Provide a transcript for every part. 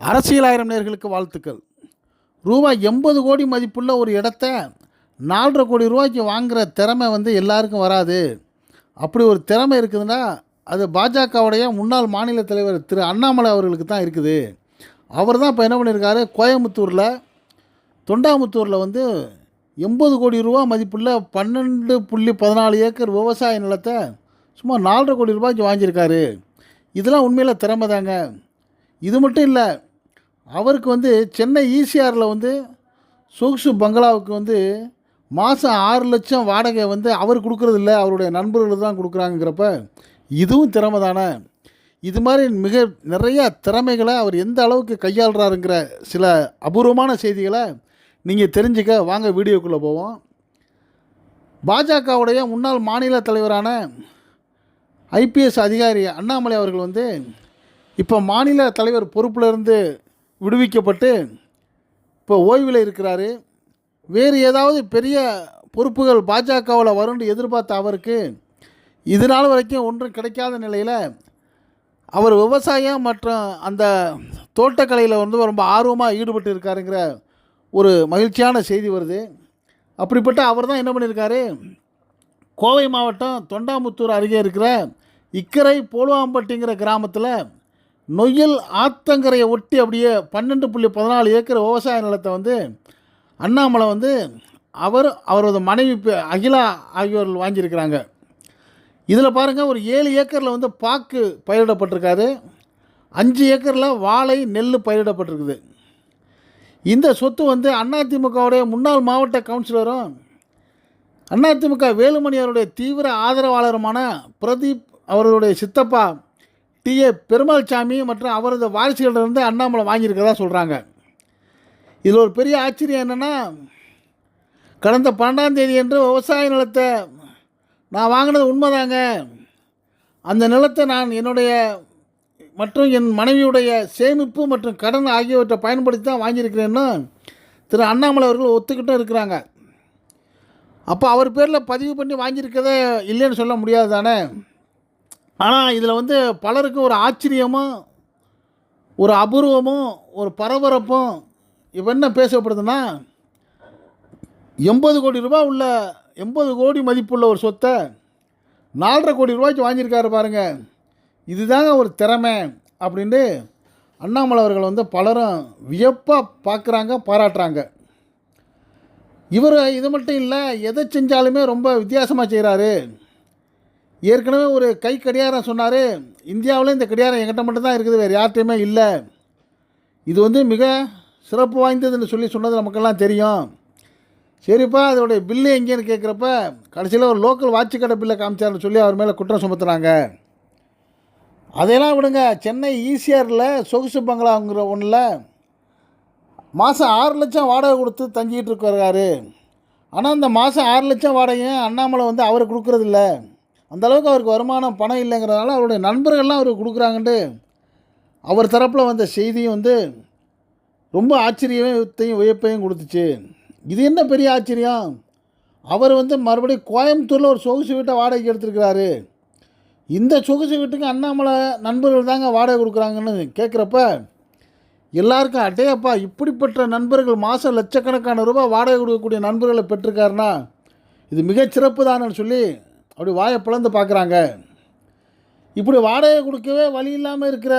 அரசியல் ஆயிரம் நேர்களுக்கு வாழ்த்துக்கள். ரூபாய் எண்பது கோடி மதிப்புள்ள ஒரு இடத்த நாலரை கோடி ரூபாய்க்கு வாங்குகிற திறமை வந்து எல்லாருக்கும் வராது. அப்படி ஒரு திறமை இருக்குதுன்னா அது பாஜகவுடைய முன்னாள் மாநில தலைவர் திரு அண்ணாமலை அவர்களுக்கு தான் இருக்குது. அவர் தான் இப்போ என்ன பண்ணியிருக்காரு கோயம்புத்தூரில் தொண்டாமுத்தூரில் வந்து எண்பது கோடி ரூபா மதிப்புள்ள பன்னெண்டு புள்ளி பதினாலு ஏக்கர் விவசாய நிலத்தை சும்மா நாலரை கோடி ரூபாய்க்கு வாங்கியிருக்காரு. இதெல்லாம் உண்மையில் திறமை தாங்க. இது மட்டும் இல்லை அவருக்கு வந்து சென்னை ஈசிஆரில் வந்து சொகுசு பங்களாவுக்கு வந்து மாதம் ஆறு லட்சம் வாடகை வந்து அவர் கொடுக்கறது இல்லை அவருடைய நண்பர்கள் தான் கொடுக்குறாங்கிறப்ப இதுவும் திறமை தானே. இது மாதிரி மிக நிறைய திறமைகளை அவர் எந்த அளவுக்கு கையாளுறாருங்கிற சில அபூர்வமான செய்திகளை நீங்கள் தெரிஞ்சுக்க வாங்க வீடியோக்குள்ளே போவோம். பாஜகவுடைய முன்னாள் மாநில தலைவரான ஐபிஎஸ் அதிகாரி அண்ணாமலை அவர்கள் வந்து இப்போ மாநில தலைவர் பொறுப்பிலிருந்து விடுவிக்கப்பட்டு இப்போ ஓய்வில் இருக்கிறாரு. வேறு ஏதாவது பெரிய பொறுப்புகள் பாஜகவில் வரும்னு எதிர்பார்த்த அவருக்கு இது நாள் வரைக்கும் ஒன்றும் கிடைக்காத நிலையில் அவர் விவசாயம் மற்றும் அந்த தோட்டக்கலையில் வந்து ரொம்ப ஆர்வமாக ஈடுபட்டு இருக்காருங்கிற ஒரு மகிழ்ச்சியான செய்தி வருது. அப்படிப்பட்ட அவர் தான் என்ன பண்ணியிருக்காரு? கோவை மாவட்டம் தொண்டாமுத்தூர் அருகே இருக்கிற இக்கரை போலுவாம்பட்டிங்கிற கிராமத்தில் நொய்யல் ஆத்தங்கரையை ஒட்டி அப்படியே பன்னெண்டு புள்ளி பதினாலு ஏக்கர் விவசாய நிலத்தை வந்து அண்ணாமலை வந்து அவர் அவரது மனைவி அகிலா ஆகியோர்கள் வாங்கியிருக்கிறாங்க. இதில் பாருங்கள் ஒரு ஏழு ஏக்கரில் வந்து பாக்கு பயிரிடப்பட்டிருக்காரு. அஞ்சு ஏக்கரில் வாழை நெல் பயிரிடப்பட்டிருக்குது. இந்த சொத்து வந்து அதிமுகவுடைய முன்னாள் மாவட்ட கவுன்சிலரும் அதிமுக வேலுமணி அவருடைய தீவிர ஆதரவாளருமான பிரதீப் அவர்களுடைய சித்தப்பா டி. ஏ. பெருமாள் சாமி மற்றும் அவரது வாரிசுகளிலிருந்து அண்ணாமலை வாங்கியிருக்கிறதா சொல்கிறாங்க இதில் ஒரு பெரிய ஆச்சரியம் என்னென்னா கடந்த பன்னெண்டாம் தேதி என்று விவசாய நிலத்தை நான் வாங்கினது உண்மைதாங்க. அந்த நிலத்தை நான் என்னுடைய மற்றும் என் மனைவியுடைய சேமிப்பு மற்றும் கடன் ஆகியவற்றை பயன்படுத்தி தான் வாங்கியிருக்கிறேன்னு திரு அண்ணாமலை அவர்கள் ஒத்துக்கிட்டும் இருக்கிறாங்க. அப்போ அவர் பேரில் பதிவு பண்ணி வாங்கியிருக்கதே இல்லைன்னு சொல்ல முடியாது தானே? ஆனால் இதில் வந்து பலருக்கு ஒரு ஆச்சரியமும் ஒரு அபூர்வமும் ஒரு பரபரப்பும் இப்போ என்ன பேசப்படுதுன்னா எண்பது கோடி ரூபா உள்ள எண்பது கோடி மதிப்புள்ள ஒரு சொத்தை நாலரை கோடி ரூபாய்க்கு வாங்கியிருக்காரு பாருங்கள் இதுதாங்க ஒரு திறமை அப்படின்ட்டு அண்ணாமலை அவர்கள் வந்து பலரும் வியப்பாக பார்க்குறாங்க பாராட்டுறாங்க. இவர் இது மட்டும் இல்லை எதை செஞ்சாலுமே ரொம்ப வித்தியாசமாக செய்கிறாரு ஏற்கனவே ஒரு கை கடிகாரம் சொன்னார். இந்தியாவில் இந்த கடிகாரம் எங்கிட்ட மட்டும்தான் இருக்குது வேறு யார்கிட்டையுமே இல்லை. இது வந்து மிக சிறப்பு வாய்ந்ததுன்னு சொல்லி சொன்னது நமக்கெல்லாம் தெரியும். சரிப்பா அதோடைய பில்லு எங்கேன்னு கேட்குறப்ப கடைசியில் ஒரு லோக்கல் வாட்ச் கடை பில்லை காமிச்சார்னு சொல்லி அவர் மேலே குற்றம் சுமத்துறாங்க. அதையெல்லாம் விடுங்க சென்னை ஈசிஆரில் சொகுசு பங்களாங்கிற ஒன்றில் மாதம் ஆறு லட்சம் வாடகை கொடுத்து தங்கிட்டு இருக்கிறாரு. ஆனால் அந்த மாதம் ஆறு லட்சம் வாடகையும் அண்ணாமலை வந்து அவர் கொடுக்குறதில்ல. அந்தளவுக்கு அவருக்கு வருமானம் பணம் இல்லைங்கிறதுனால அவருடைய நண்பர்கள்லாம் அவருக்கு கொடுக்குறாங்கன்ட்டு அவர் தரப்பில் வந்த செய்தியும் வந்து ரொம்ப ஆச்சரியத்தையும் வியப்பையும் கொடுத்துச்சு. இது என்ன பெரிய ஆச்சரியம்? அவர் வந்து மறுபடியும் கோயம்புத்தூரில் ஒரு சொகுசு வீட்டை வாடகைக்கு எடுத்திருக்கிறாரு. இந்த சொகுசு வீட்டுக்கு அண்ணாமலை நண்பர்கள் தாங்க வாடகை கொடுக்குறாங்கன்னு கேட்குறப்ப எல்லாருக்கும் அட்டையப்பா இப்படிப்பட்ட நண்பர்கள் மாதம் லட்சக்கணக்கான ரூபாய் வாடகை கொடுக்கக்கூடிய நண்பர்களை பெற்றிருக்காருன்னா இது மிகச்சிறப்பு சிறப்பு தானேன்னு சொல்லி அப்படி வாயை பிளந்து பார்க்குறாங்க. இப்படி வாடகை கொடுக்கவே வழி இல்லாமல் இருக்கிற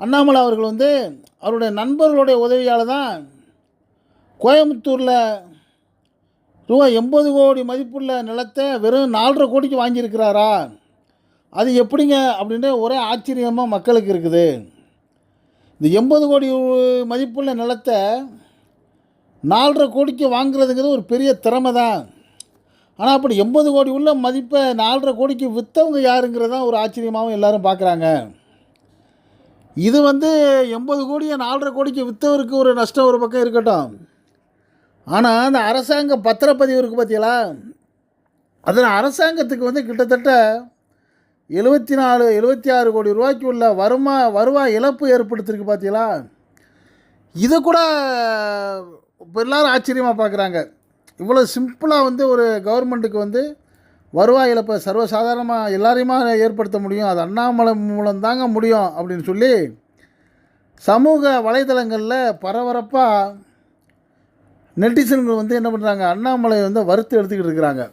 அண்ணாமலை அவர்கள் வந்து அவருடைய நண்பர்களுடைய உதவியால் தான் கோயம்புத்தூரில் ரூபா எண்பது கோடி மதிப்புள்ள நிலத்தை வெறும் நாலரை கோடிக்கு வாங்கியிருக்கிறாரா? அது எப்படிங்க அப்படின்ட்டு ஒரே ஆச்சரியமாக மக்களுக்கு இருக்குது. இந்த எண்பது கோடி மதிப்புள்ள நிலத்தை நாலரை கோடிக்கு வாங்குறதுங்கிறது ஒரு பெரிய திறமை தான். ஆனால் அப்படி எண்பது கோடி உள்ள மதிப்பை நாலரை கோடிக்கு விற்றவங்க யாருங்கிறதான் ஒரு ஆச்சரியமாகவும் எல்லாரும் பார்க்குறாங்க. இது வந்து எண்பது கோடியை நாலரை கோடிக்கு விற்றவருக்கு ஒரு நஷ்டம் ஒரு பக்கம் இருக்கட்டும். ஆனால் அந்த அரசாங்க பத்திரப்பதிவு இருக்குது பார்த்தீங்களா அதில் அரசாங்கத்துக்கு வந்து கிட்டத்தட்ட எழுபத்தி நாலு எழுபத்தி ஆறு கோடி ரூபாய்க்கு உள்ள வருமா வருவாய் இழப்பு ஏற்படுத்திருக்கு பார்த்தீங்களா இதை கூட இப்போ எல்லாரும் ஆச்சரியமாக பார்க்குறாங்க. இவ்வளோ சிம்பிளாக வந்து ஒரு கவர்மெண்ட்டுக்கு வந்து வருவாய் இழப்பை சர்வசாதாரணமாக எல்லாரையுமா ஏற்படுத்த முடியும்? அது அண்ணாமலை மூலம் தாங்க முடியும் அப்படின்னு சொல்லி சமூக வலைதளங்களில் பரபரப்பாக நெட்டிசன்கள் வந்து என்ன பண்ணுறாங்க அண்ணாமலை வந்து வறுத்து எடுத்துக்கிட்டு இருக்கிறாங்க.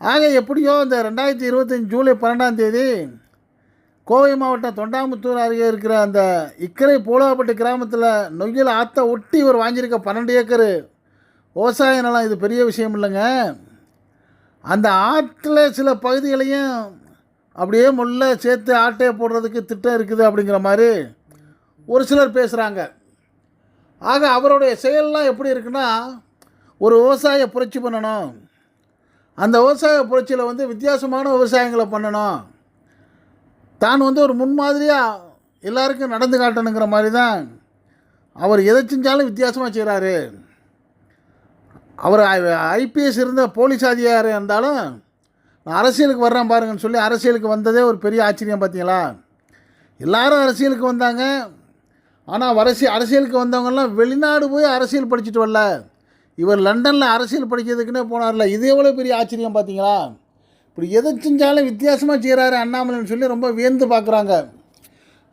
ஆக எப்படியோ இந்த ரெண்டாயிரத்தி இருபத்தஞ்சி ஜூலை பன்னெண்டாம் தேதி கோவை மாவட்டம் தொண்டாமுத்தூர் அருகே இருக்கிற அந்த இக்கரை போலாப்பட்டு கிராமத்தில் நொய்யல் ஆற்ற ஒட்டி இவர் வாங்கியிருக்க பன்னெண்டு ஏக்கர் விவசாய நிலம் இது பெரிய விஷயம் இல்லைங்க. அந்த ஆற்றில் சில பகுதிகளையும் அப்படியே முள்ள சேர்த்து ஆட்டையை போடுறதுக்கு திட்டம் இருக்குது அப்படிங்கிற மாதிரி ஒரு சிலர் பேசுகிறாங்க ஆக அவருடைய செயல்லாம் எப்படி இருக்குன்னா ஒரு விவசாய புரட்சி பண்ணணும். அந்த விவசாய புரட்சியில் வந்து வித்தியாசமான விவசாயங்களை பண்ணணும். தான் வந்து ஒரு முன்மாதிரியாக எல்லாருக்கும் நடந்து காட்டணுங்கிற மாதிரி தான் அவர் எதை செஞ்சாலும் வித்தியாசமாக செய்கிறாரு அவர் ஐபிஎஸ் இருந்த போலீஸ் அதிகாரி இருந்தாலும் நான் அரசியலுக்கு வர்றேன் பாருங்கன்னு சொல்லி அரசியலுக்கு வந்ததே ஒரு பெரிய ஆச்சரியம் பார்த்தீங்களா? எல்லாரும் அரசியலுக்கு வந்தாங்க. ஆனால் வரசி அரசியலுக்கு வந்தவங்கெல்லாம் வெளிநாடு போய் அரசியல் படிச்சுட்டு வரல. இவர் லண்டனில் அரசியல் படிக்கிறதுக்குன்னே போனார்ல. இது எவ்வளோ பெரிய ஆச்சரியம் பார்த்தீங்களா? இப்படி எதை செஞ்சாலும் வித்தியாசமாக செய்கிறாரு அண்ணாமலைன்னு சொல்லி ரொம்ப வியந்து பார்க்குறாங்க.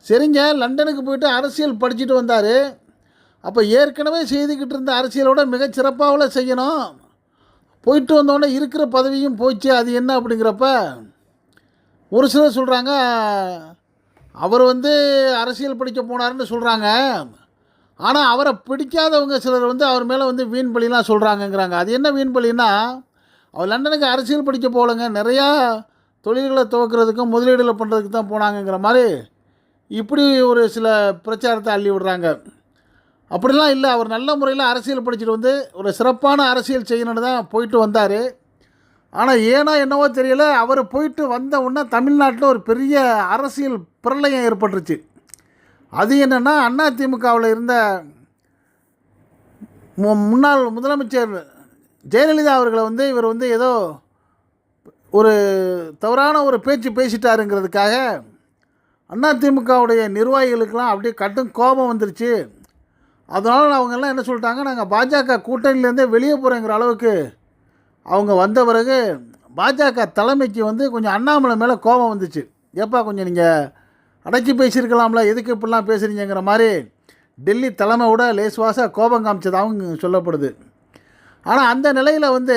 சரிங்க லண்டனுக்கு போயிட்டு அரசியல் படிச்சுட்டு வந்தார். அப்போ ஏற்கனவே செய்துக்கிட்டு இருந்த அரசியலோட மிகச்சிறப்பாகல செய்யணும். போயிட்டு வந்தோடனே இருக்கிற பதவியும் போச்சு அது என்ன அப்படிங்கிறப்ப ஒரு சிலர் சொல்கிறாங்க அவர் வந்து அரசியல் படிக்க போனாருன்னு சொல்கிறாங்க ஆனால் அவரை பிடிக்காதவங்க சிலர் வந்து அவர் மேலே வந்து வீண் பலிலாம் சொல்கிறாங்கங்கிறாங்க அது என்ன வீண் பலின்னா அவர் லண்டனுக்கு அரசியல் படிக்க போகலங்க நிறையா தொழில்களை துவக்கிறதுக்கும் முதலீடுகளை பண்ணுறதுக்கு தான் போனாங்கங்கிற மாதிரி இப்படி ஒரு சில பிரச்சாரத்தை அள்ளி விடுறாங்க. அப்படிலாம் இல்லை. அவர் நல்ல முறையில் அரசியல் படிச்சுட்டு வந்து ஒரு சிறப்பான அரசியல் செய்யணுன்னு தான் போயிட்டு வந்தார். ஆனால் ஏனோ என்னவோ தெரியல அவர் போயிட்டு வந்த உடனே தமிழ்நாட்டில் ஒரு பெரிய அரசியல் பிரளயம் ஏற்பட்டுருச்சு. அது என்னென்னா அதிமுகவில் இருந்த மு- முன்னாள் முதலமைச்சர் ஜெயலலிதா அவர்களை வந்து இவர் வந்து ஏதோ ஒரு தவறான ஒரு பேச்சு பேசிட்டாருங்கிறதுக்காக அதிமுகவுடைய நிர்வாகிகளுக்கெல்லாம் அப்படியே கட்டும் கோபம் வந்துருச்சு. அதனால் அவங்கெல்லாம் என்ன சொல்லிட்டாங்க நாங்கள் பாஜக கூட்டணியிலேருந்தே வெளியே போகிறோங்கிற அளவுக்கு அவங்க வந்த பிறகு பாஜக தலைமைக்கு வந்து கொஞ்சம் அண்ணாமலை மேலே கோபம் வந்துச்சு. ஏப்பா கொஞ்சம் நீங்கள் அடைச்சி பேசியிருக்கலாம்ல எதுக்கு இப்படிலாம் பேசுகிறீங்கிற மாதிரி டெல்லி தலைமையோட லேசுவாசாக கோபம் காமிச்சதாகவும் சொல்லப்படுது. ஆனால் அந்த நிலையில் வந்து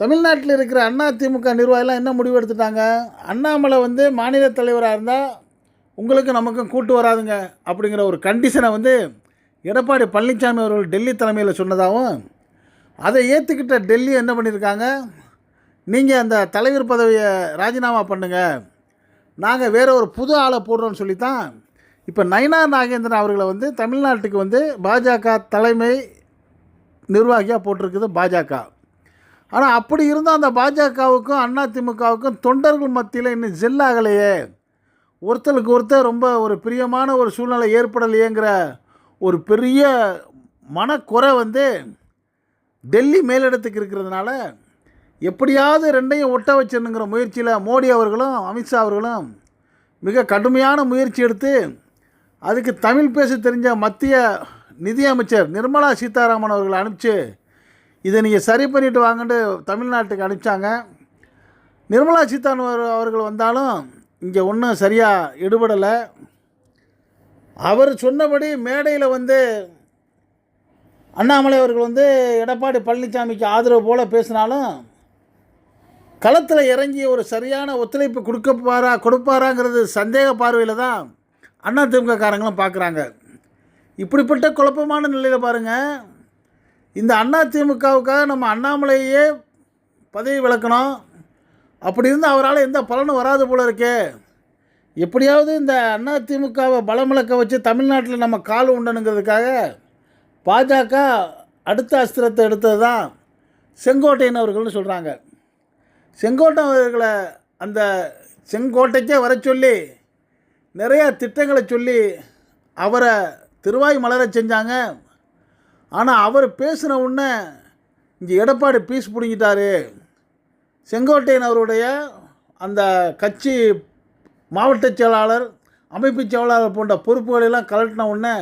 தமிழ்நாட்டில் இருக்கிற அண்ணா திமுக நிர்வாகிலாம் என்ன முடிவு எடுத்துட்டாங்க? அண்ணாமலை வந்து மாநில தலைவராக இருந்தால் உங்களுக்கு நமக்கும் கூட்டு வராதுங்க அப்படிங்கிற ஒரு கண்டிஷனை வந்து எடப்பாடி பழனிசாமி அவர்கள் டெல்லி தலைமையில் சொன்னதாகவும் அதை ஏற்றுக்கிட்ட டெல்லி என்ன பண்ணியிருக்காங்க? நீங்கள் அந்த தலைவர் பதவியை ராஜினாமா பண்ணுங்கள் நாங்கள் வேறு ஒரு புது ஆளை போடுறோம்னு சொல்லி தான் இப்போ நயனா நாகேந்திரன் அவர்களை வந்து தமிழ்நாட்டுக்கு வந்து பாஜக தலைமை நிர்வாகியாக போட்டிருக்குது பாஜக. ஆனால் அப்படி இருந்தால் அந்த பாஜகவுக்கும் அதிமுகவுக்கும் தொண்டர்கள் மத்தியில் இன்னும் ஜெல்லாகலையே ஒருத்தருக்கு ஒருத்தர் ரொம்ப ஒரு பிரியமான ஒரு சூழ்நிலை ஏற்படலையேங்கிற ஒரு பெரிய மனக்குறை வந்து டெல்லி மேலிடத்துக்கு இருக்கிறதுனால எப்படியாவது ரெண்டையும் ஒட்ட வச்சிடணுங்கிற முயற்சியில் மோடி அவர்களும் அமித்ஷா அவர்களும் மிக கடுமையான முயற்சி எடுத்து அதுக்கு தமிழ் பேச தெரிஞ்ச மத்திய நிதியமைச்சர் நிர்மலா சீதாராமன் அவர்களை அனுப்பிச்சு இதை நீங்கள் சரி பண்ணிட்டு வாங்கன்ட்டு தமிழ்நாட்டுக்கு அனுப்பிச்சாங்க. நிர்மலா சீதாராமன் அவர்கள் வந்தாலும் இங்கே ஒன்றும் சரியாக எடுபடலை. அவர் சொன்னபடி மேடையில் வந்து அண்ணாமலை அவர்கள் வந்து எடப்பாடி பழனிசாமிக்கு ஆதரவு போல் பேசினாலும் களத்தில் இறங்கி ஒரு சரியான ஒத்துழைப்பு கொடுக்கப்பாரா கொடுப்பாராங்கிறது சந்தேக பார்வையில் தான் அண்ணா திமுககாரங்களும் பார்க்குறாங்க இப்படிப்பட்ட குழப்பமான நிலையில் பாருங்கள் இந்த அண்ணா திமுகவுக்காக நம்ம அண்ணாமலையே பதவி விளக்கணும். அப்படி இருந்து அவரால் எந்த பலனும் வராது போல இருக்கே. எப்படியாவது இந்த அண்ணா திமுகவை பலமிழக்க வச்சு தமிழ்நாட்டில் நம்ம கால் உண்டனுங்கிறதுக்காக பாஜக அடுத்த அஸ்திரத்தை எடுத்தது தான் செங்கோட்டையன் அவர்கள்னு சொல்கிறாங்க செங்கோட்டை அவர்களை அந்த செங்கோட்டைக்கே வர சொல்லி நிறையா திட்டங்களை சொல்லி அவரை திருவாய் மலர செஞ்சாங்க. ஆனால் அவர் பேசின உடனே இங்கே எடப்பாடி பீஸ் பிடிங்கிட்டாரு. செங்கோட்டையன் அவருடைய அந்த கட்சி மாவட்ட செயலாளர் அமைப்பு செயலாளர் போன்ற பொறுப்புகளெல்லாம் கலட்டின உடனே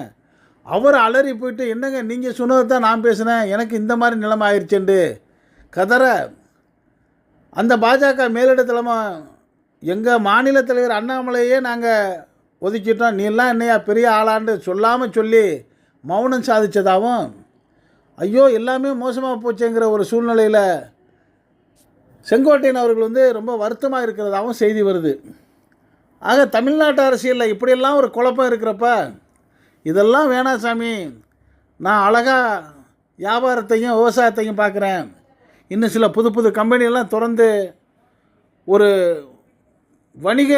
அவர் அலறி போயிட்டு என்னங்க நீங்கள் சொன்னது தான் நான் பேசினேன். எனக்கு இந்த மாதிரி நிலைமை ஆயிடுச்சுண்டு கதற அந்த பாஜக மேலிடத்தலைமை எங்கள் மாநில தலைவர் அண்ணாமலையே நாங்கள் ஒதுக்கிட்டோம். நீலாம் என்னையா பெரிய ஆளாண்டு சொல்லாமல் சொல்லி மௌனம் சாதித்ததாகவும் ஐயோ எல்லாமே மோசமாக போச்சுங்கிற ஒரு சூழ்நிலையில் செங்கோட்டையன் அவர்கள் வந்து ரொம்ப வருத்தமாக இருக்கிறதாகவும் செய்தி வருது. ஆக தமிழ்நாட்டு அரசியலில் இப்படியெல்லாம் ஒரு குழப்பம் இருக்கிறப்ப இதெல்லாம் வேணாம் சாமி நான் அழகாக வியாபாரத்தையும் விவசாயத்தையும் பார்க்குறேன். இன்னும் சில புது புது கம்பெனியெல்லாம் திறந்து ஒரு வணிக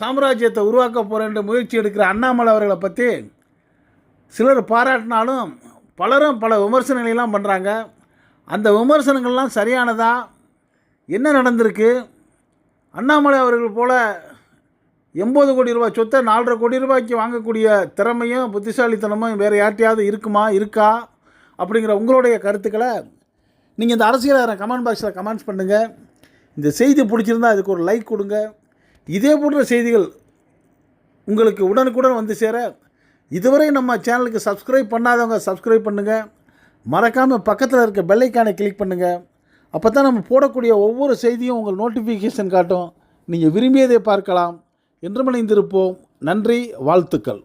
சாம்ராஜ்யத்தை உருவாக்க போகிறேன்ற முயற்சி எடுக்கிற அண்ணாமலை அவர்களை பற்றி சிலர் பாராட்டினாலும் பலரும் பல விமர்சனங்களெல்லாம் பண்ணுறாங்க அந்த விமர்சனங்கள்லாம் சரியானதா? என்ன நடந்திருக்கு? அண்ணாமலை அவர்கள் போல எண்பது கோடி ரூபாய் சொத்தை நாலரை கோடி ரூபாய்க்கு வாங்கக்கூடிய திறமையும் புத்திசாலித்தனமும் வேறு யார்ட்டையாவது இருக்குமா இருக்கா? அப்படிங்கிற உங்களுடைய கருத்துக்களை நீங்கள் இந்த அரசியல் கமெண்ட் பாக்ஸில் கமெண்ட்ஸ் பண்ணுங்கள் இந்த செய்தி பிடிச்சிருந்தா அதுக்கு ஒரு லைக் கொடுங்க. இதே போன்ற செய்திகள் உங்களுக்கு உடனுக்குடன் வந்து சேர இதுவரை நம்ம சேனலுக்கு சப்ஸ்கிரைப் பண்ணாதவங்க சப்ஸ்கிரைப் பண்ணுங்கள் மறக்காமல் பக்கத்தில் இருக்க பெல்லைக்கானை கிளிக் பண்ணுங்கள் அப்போ தான் நம்ம போடக்கூடிய ஒவ்வொரு செய்தியும் உங்கள் நோட்டிஃபிகேஷன் காட்டும். நீங்கள் விரும்பியதை பார்க்கலாம். என்றும் இணைந்திருப்போம். நன்றி வாழ்த்துக்கள்.